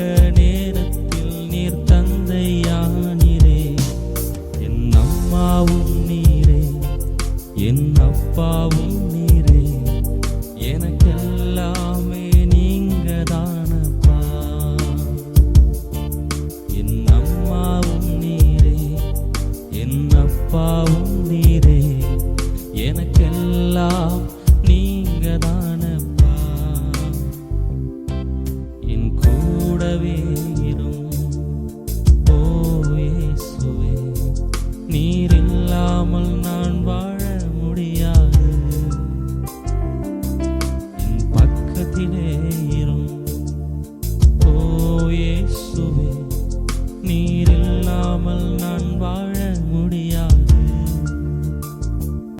கேட்ட நேரத்தில் நீர் தந்தையானீரே. என் அம்மாவும் நீரே என் அப்பாவும் நீரே. எனக்கெல்லாமே நீங்க தானப்பா நீங்க தான் கூடவே இரும் ஓ இயேசுவே நீர் இல்லாமல்